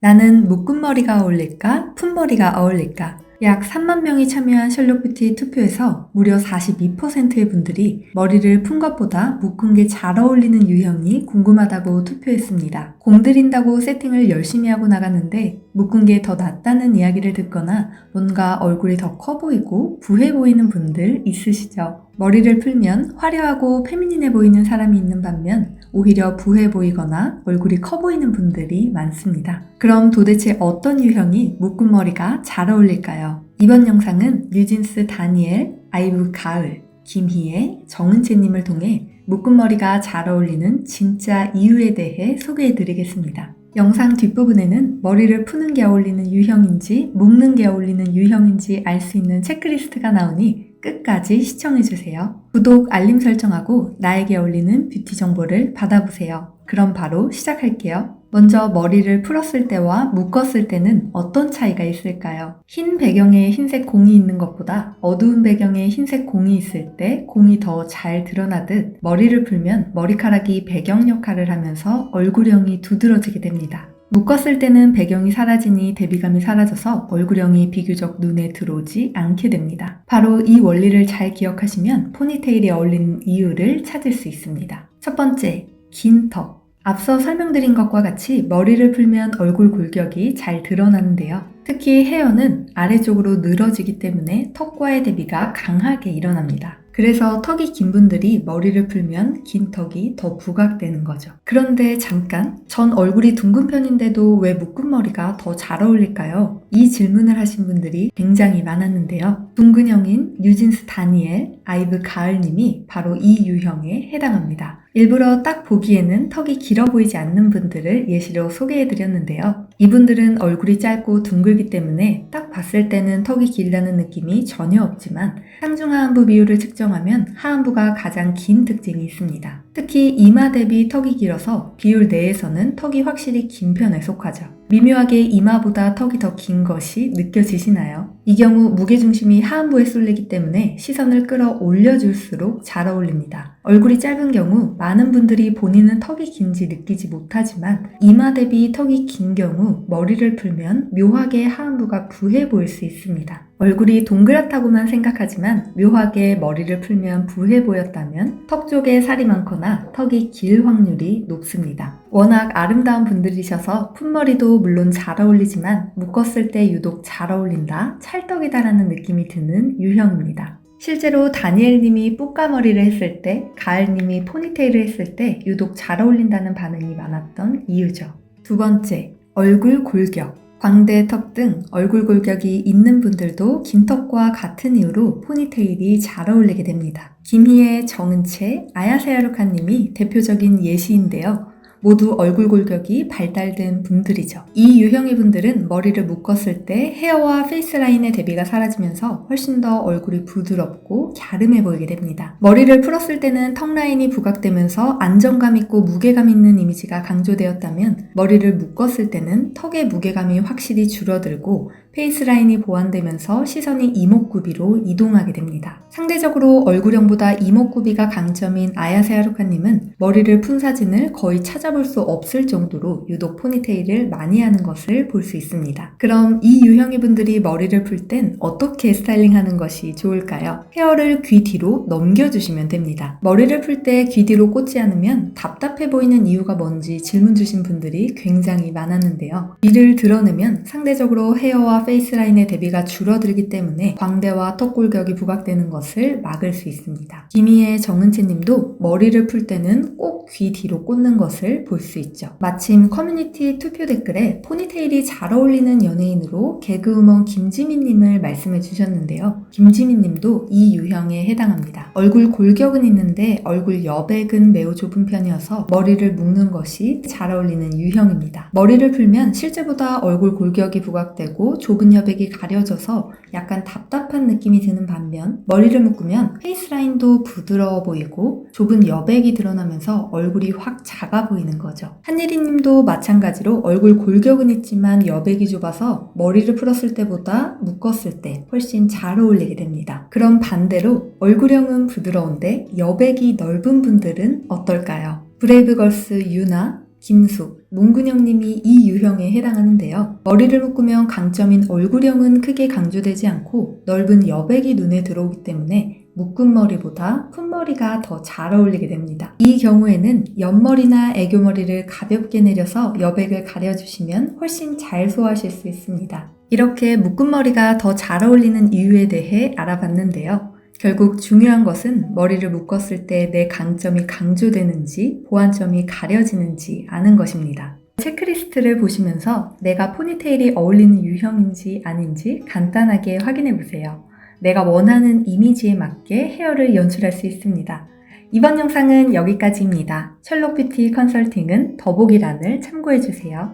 나는 묶음머리가 어울릴까? 푼 머리가 어울릴까? 약 3만 명이 참여한 셜록뷰티 투표에서 무려 42%의 분들이 머리를 푼 것보다 묶은 게 잘 어울리는 유형이 궁금하다고 투표했습니다. 공들인다고 세팅을 열심히 하고 나갔는데 묶은 게 더 낫다는 이야기를 듣거나 뭔가 얼굴이 더 커 보이고 부해 보이는 분들 있으시죠? 머리를 풀면 화려하고 페미닌해 보이는 사람이 있는 반면 오히려 부해 보이거나 얼굴이 커 보이는 분들이 많습니다. 그럼 도대체 어떤 유형이 묶은 머리가 잘 어울릴까요? 이번 영상은 뉴진스 다니엘, 아이브 가을, 김희애, 정은채님을 통해 묶은 머리가 잘 어울리는 진짜 이유에 대해 소개해 드리겠습니다. 영상 뒷부분에는 머리를 푸는 게 어울리는 유형인지 묶는 게 어울리는 유형인지 알 수 있는 체크리스트가 나오니 끝까지 시청해주세요. 구독, 알림 설정하고 나에게 어울리는 뷰티 정보를 받아보세요. 그럼 바로 시작할게요. 먼저 머리를 풀었을 때와 묶었을 때는 어떤 차이가 있을까요? 흰 배경에 흰색 공이 있는 것보다 어두운 배경에 흰색 공이 있을 때 공이 더 잘 드러나듯 머리를 풀면 머리카락이 배경 역할을 하면서 얼굴형이 두드러지게 됩니다. 묶었을 때는 배경이 사라지니 대비감이 사라져서 얼굴형이 비교적 눈에 들어오지 않게 됩니다. 바로 이 원리를 잘 기억하시면 포니테일에 어울리는 이유를 찾을 수 있습니다. 첫 번째, 긴 턱. 앞서 설명드린 것과 같이 머리를 풀면 얼굴 골격이 잘 드러나는데요. 특히 헤어는 아래쪽으로 늘어지기 때문에 턱과의 대비가 강하게 일어납니다. 그래서 턱이 긴 분들이 머리를 풀면 긴 턱이 더 부각되는 거죠. 그런데 잠깐, 전 얼굴이 둥근 편인데도 왜 묶은 머리가 더 잘 어울릴까요? 이 질문을 하신 분들이 굉장히 많았는데요. 둥근 형인 뉴진스 다니엘, 아이브 가을님이 바로 이 유형에 해당합니다. 일부러 딱 보기에는 턱이 길어 보이지 않는 분들을 예시로 소개해 드렸는데요. 이분들은 얼굴이 짧고 둥글기 때문에 딱 봤을 때는 턱이 길다는 느낌이 전혀 없지만 상중하안부 비율을 측정하면 하안부가 가장 긴 특징이 있습니다. 특히 이마 대비 턱이 길어서 비율 내에서는 턱이 확실히 긴 편에 속하죠. 미묘하게 이마보다 턱이 더 긴 것이 느껴지시나요? 이 경우 무게중심이 하안부에 쏠리기 때문에 시선을 끌어올려줄수록 잘 어울립니다. 얼굴이 짧은 경우 많은 분들이 본인은 턱이 긴지 느끼지 못하지만 이마 대비 턱이 긴 경우 머리를 풀면 묘하게 하안부가 부해 보일 수 있습니다. 얼굴이 동그랗다고만 생각하지만 묘하게 머리를 풀면 부해 보였다면 턱 쪽에 살이 많거나 턱이 길 확률이 높습니다. 워낙 아름다운 분들이셔서 푼머리도 물론 잘 어울리지만 묶었을 때 유독 잘 어울린다, 찰떡이다라는 느낌이 드는 유형입니다. 실제로 다니엘님이 뿌까머리를 했을 때, 가을님이 포니테일을 했을 때 유독 잘 어울린다는 반응이 많았던 이유죠. 두 번째, 얼굴 골격. 광대, 턱 등 얼굴 골격이 있는 분들도 긴 턱과 같은 이유로 포니테일이 잘 어울리게 됩니다. 김희애, 정은채, 아야세아루카님이 대표적인 예시인데요. 모두 얼굴 골격이 발달된 분들이죠. 이 유형의 분들은 머리를 묶었을 때 헤어와 페이스 라인의 대비가 사라지면서 훨씬 더 얼굴이 부드럽고 갸름해 보이게 됩니다. 머리를 풀었을 때는 턱 라인이 부각되면서 안정감 있고 무게감 있는 이미지가 강조되었다면 머리를 묶었을 때는 턱의 무게감이 확실히 줄어들고 페이스라인이 보완되면서 시선이 이목구비로 이동하게 됩니다. 상대적으로 얼굴형보다 이목구비가 강점인 아야세 하루카님은 머리를 푼 사진을 거의 찾아볼 수 없을 정도로 유독 포니테일을 많이 하는 것을 볼 수 있습니다. 그럼 이 유형의 분들이 머리를 풀 땐 어떻게 스타일링 하는 것이 좋을까요? 헤어를 귀 뒤로 넘겨주시면 됩니다. 머리를 풀 때 귀 뒤로 꽂지 않으면 답답해 보이는 이유가 뭔지 질문 주신 분들이 굉장히 많았는데요. 귀를 드러내면 상대적으로 헤어와 페이스라인의 대비가 줄어들기 때문에 광대와 턱 골격이 부각되는 것을 막을 수 있습니다. 김희애 정은채 님도 머리를 풀 때는 꼭 귀 뒤로 꽂는 것을 볼 수 있죠. 마침 커뮤니티 투표 댓글에 포니테일이 잘 어울리는 연예인으로 개그우먼 김지민 님을 말씀해 주셨는데요. 김지민 님도 이 유형에 해당합니다. 얼굴 골격은 있는데 얼굴 여백은 매우 좁은 편이어서 머리를 묶는 것이 잘 어울리는 유형입니다. 머리를 풀면 실제보다 얼굴 골격이 부각되고 좁은 여백이 가려져서 약간 답답한 느낌이 드는 반면 머리를 묶으면 페이스라인도 부드러워 보이고 좁은 여백이 드러나면서 얼굴이 확 작아 보이는 거죠. 한예리 님도 마찬가지로 얼굴 골격은 있지만 여백이 좁아서 머리를 풀었을 때보다 묶었을 때 훨씬 잘 어울리게 됩니다. 그럼 반대로 얼굴형은 부드러운데 여백이 넓은 분들은 어떨까요? 브레이브걸스 유나, 김숙, 문근영님이 이 유형에 해당하는데요. 머리를 묶으면 강점인 얼굴형은 크게 강조되지 않고 넓은 여백이 눈에 들어오기 때문에 묶은 머리보다 푼 머리가 더 잘 어울리게 됩니다. 이 경우에는 옆머리나 애교머리를 가볍게 내려서 여백을 가려주시면 훨씬 잘 소화하실 수 있습니다. 이렇게 묶은 머리가 더 잘 어울리는 이유에 대해 알아봤는데요. 결국 중요한 것은 머리를 묶었을 때 내 강점이 강조되는지 보완점이 가려지는지 아는 것입니다. 체크리스트를 보시면서 내가 포니테일이 어울리는 유형인지 아닌지 간단하게 확인해 보세요. 내가 원하는 이미지에 맞게 헤어를 연출할 수 있습니다. 이번 영상은 여기까지입니다. 셜록 뷰티 컨설팅은 더보기란을 참고해 주세요.